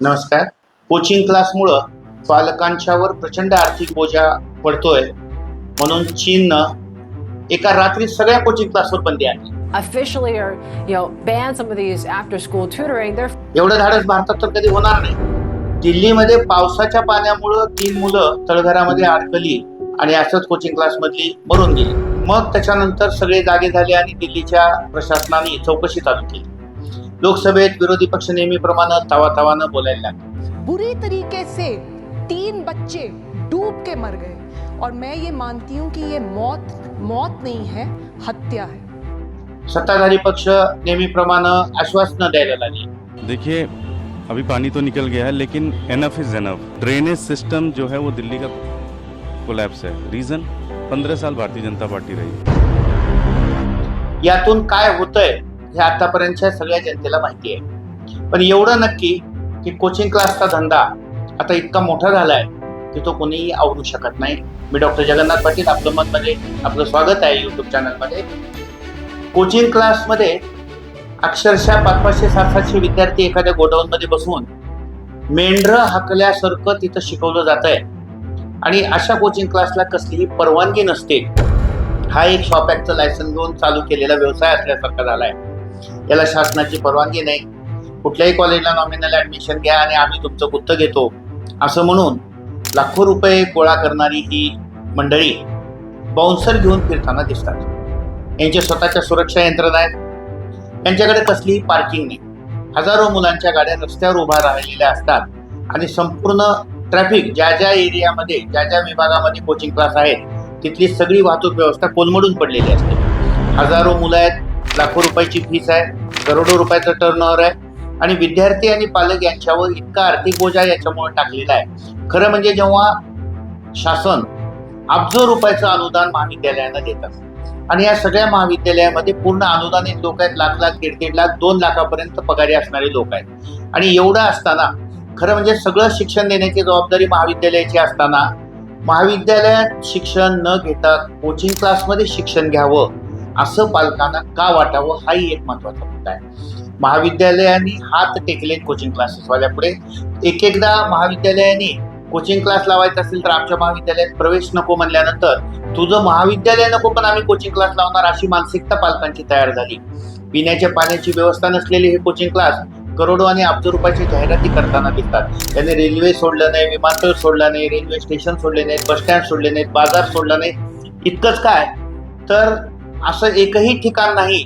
नमस्कार. कोचिंग क्लासमुळं पालकांच्यावर प्रचंड आर्थिक बोजा पडतोय. म्हणून चीननं एका रात्रीत सगळ्या कोचिंग क्लासवर बंदी आणली. Officially or you know ban some of these after school tutoring. They're एवढं धाडस भारतात तर कधी होणार नाही. दिल्लीमध्ये पावसाच्या पाण्यामुळं तीन मुलं तळघरामध्ये अडकली आणि असंच कोचिंग क्लासमधली मरून गेली. मग त्याच्यानंतर सगळे जागे झाले आणि दिल्लीच्या प्रशासनाने चौकशी चालू केली. लोकसभेत विरोधी पक्ष नेहमीप्रमाणे तवा तवानं बोलायला लागले. बुरी तरीके से तीन बच्चे डूब के मर गए. और मैं ये मानती हूँ कि ये मौत मौत नहीं है हत्या है. सत्ताधारी पक्ष नेहमीप्रमाणे आश्वासनं द्यायला लागले. देखिए अभी पानी तो निकल गया है लेकिन enough is enough drainage system जो है वो दिल्ली का कोलैप्स है. रीजन पंद्रह साल भारतीय जनता पार्टी रही यातून काय होतंय? हे आतापर्यंतच्या सगळ्या जनतेला माहिती आहे. पण एवढं नक्की की कोचिंग क्लासचा धंदा आता इतका मोठा झालाय की तो कोणीही आवडू शकत नाही. मी डॉक्टर जगन्नाथ पाटील आपलं मतमध्ये आपलं स्वागत आहे यूट्यूब चॅनलमध्ये कोचिंग क्लासमध्ये अक्षरशः पाच पाचशे सात सातशे विद्यार्थी एखाद्या गोडाऊनमध्ये बसून मेंढरं हाकल्यासारखं तिथं शिकवलं जात आहे आणि अशा कोचिंग क्लासला कसलीही परवानगी नसते. हा एक शॉप ॲक्टचं लायसन घेऊन चालू केलेला व्यवसाय असल्यासारखा झाला आहे याला शासनाची परवानगी नाही. कुठल्याही कॉलेजला नॉमिनल ऍडमिशन घ्या आणि आम्ही तुमचं गुत्त घेतो. असं म्हणून लाखो रुपये गोळा करणारी ही मंडळी बाउन्सर घेऊन फिरताना दिसतात. यांच्या स्वतःच्या सुरक्षा यंत्रणा आहेत. यांच्याकडे कसलीही पार्किंग नाही. हजारो मुलांच्या गाड्या रस्त्यावर उभा राहिलेल्या असतात आणि संपूर्ण ट्रॅफिक ज्या ज्या एरियामध्ये ज्या ज्या विभागामध्ये कोचिंग क्लास आहेत तिथली सगळी वाहतूक व्यवस्था कोलमडून पडलेली असते. हजारो मुलं आहेत. लाखो रुपयाची फीस आहे करोडो रुपयाचं टर्नओव्हर आहे. आणि विद्यार्थी आणि पालक यांच्यावर इतका आर्थिक बोजा याच्यामुळे टाकलेला आहे. खरं म्हणजे जेव्हा शासन अब्जो रुपयाचं अनुदान महाविद्यालयांना देतात आणि या सगळ्या महाविद्यालयामध्ये पूर्ण अनुदानित लोक आहेत लाख लाख दीड दीड लाख दोन लाखापर्यंत पगारी असणारे लोक आहेत. आणि एवढं असताना खरं म्हणजे सगळं शिक्षण देण्याची जबाबदारी महाविद्यालयाची असताना महाविद्यालयात शिक्षण न घेता कोचिंग क्लासमध्ये शिक्षण घ्यावं असं पालकांना का वाटावं हाही एक महत्त्वाचा मुद्दा आहे. महाविद्यालयाने हात टेकले कोचिंग क्लासेसवाल्यापुढे एक एकदा महाविद्यालयाने कोचिंग क्लास लावायचा असेल तर आमच्या महाविद्यालयात प्रवेश नको म्हणल्यानंतर तुझं महाविद्यालय नको पण आम्ही कोचिंग क्लास लावणार अशी मानसिकता पालकांची तयार झाली. पिण्याच्या पाण्याची व्यवस्था नसलेले हे कोचिंग क्लास करोडो आणि अब्ज रुपयाची जाहिराती करताना दिसतात. त्यांनी रेल्वे सोडलं नाही विमानतळ सोडलं नाही रेल्वे स्टेशन सोडले नाहीत बस स्टँड सोडले नाहीत बाजार सोडला नाही. इतकंच काय? तर असं एकही ठिकाण नाही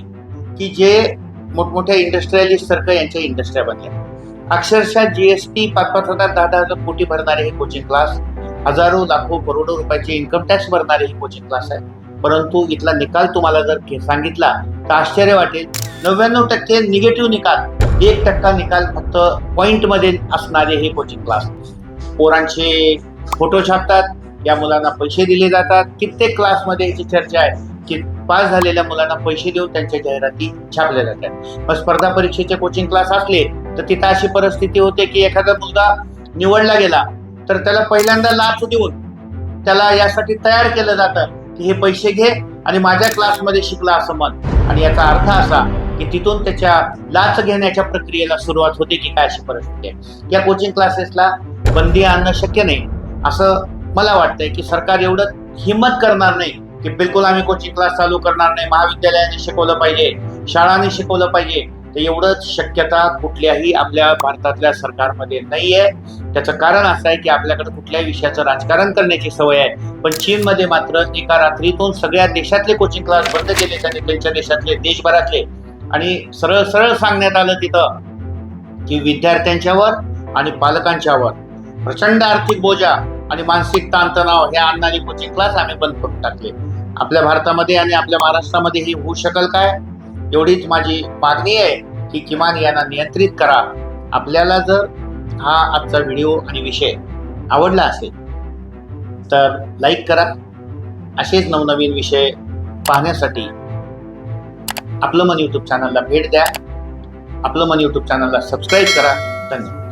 की जे मोठमोठ्या इंडस्ट्रियलिस्ट सारखं यांच्या इंडस्ट्र्या बनल्या अक्षरशः जीएसटी पाच पाच हजार दहा दहा हजार कोटी भरणारे हे कोचिंग क्लास हजारो लाखो करोडो रुपयाचे इन्कम टॅक्स भरणारे हे कोचिंग क्लास आहे. परंतु इथला निकाल तुम्हाला जर सांगितला तर आश्चर्य वाटेल. नव्याण्णव टक्के निगेटिव्ह निकाल. एक टक्का निकाल फक्त पॉईंटमध्ये असणारे हे कोचिंग क्लास पोरांचे फोटो छापतात. या मुलांना पैसे दिले जातात. कित्येक क्लासमध्ये याची चर्चा आहे. पास झालेल्या मुलांना पैसे देऊन त्यांच्या जाहिराती छापल्या जातात. मग स्पर्धा परीक्षेचे कोचिंग क्लास असले तर तिथं अशी परिस्थिती होते की एखादा मुलगा निवडला गेला तर त्याला पहिल्यांदा लाच देऊन त्याला यासाठी तयार केलं जातं की हे पैसे घे आणि माझ्या क्लासमध्ये शिकला असं म्हण. आणि याचा अर्थ असा की तिथून त्याच्या लाच घेण्याच्या प्रक्रियेला सुरुवात होते की काय अशी परिस्थिती आहे. या कोचिंग क्लासेसला बंदी आणणं शक्य नाही. असं मला वाटतंय की सरकार एवढं हिंमत करणार नाही की बिलकुल आम्ही कोचिंग क्लास चालू करणार नाही. महाविद्यालयाने शिकवलं पाहिजे शाळांनी शिकवलं पाहिजे तर एवढंच शक्यता कुठल्याही आपल्या भारतातल्या सरकारमध्ये नाही आहे त्याचं कारण असं आहे की आपल्याकडे कुठल्याही विषयाचं राजकारण करण्याची सवय आहे. पण चीनमध्ये मात्र एका रात्रीतून सगळ्या देशातले कोचिंग क्लास बंद केले त्यांनी त्यांच्या देशातले देशभरातले. आणि सरळ सरळ सांगण्यात आलं तिथं की विद्यार्थ्यांच्यावर आणि पालकांच्यावर प्रचंड आर्थिक बोजा आणि मानसिक ताणतणाव हे आणणारी कोचिंग क्लास आम्ही बंद करून टाकले. आपल्या भारतामध्ये आणि आपल्या महाराष्ट्रामध्ये ही होऊ शकेल काय? एवढीच माझी मागणी आहे की किमान यांना नियंत्रित करा. आपल्याला जर हा आजचा व्हिडिओ आणि विषय आवडला असेल तर लाईक करा. असेच नवनवीन विषय पाहण्यासाठी आपलं मन यूट्यूब चॅनलला भेट द्या. आपलं मन यूट्यूब चॅनलला सबस्क्राईब करा. धन्यवाद.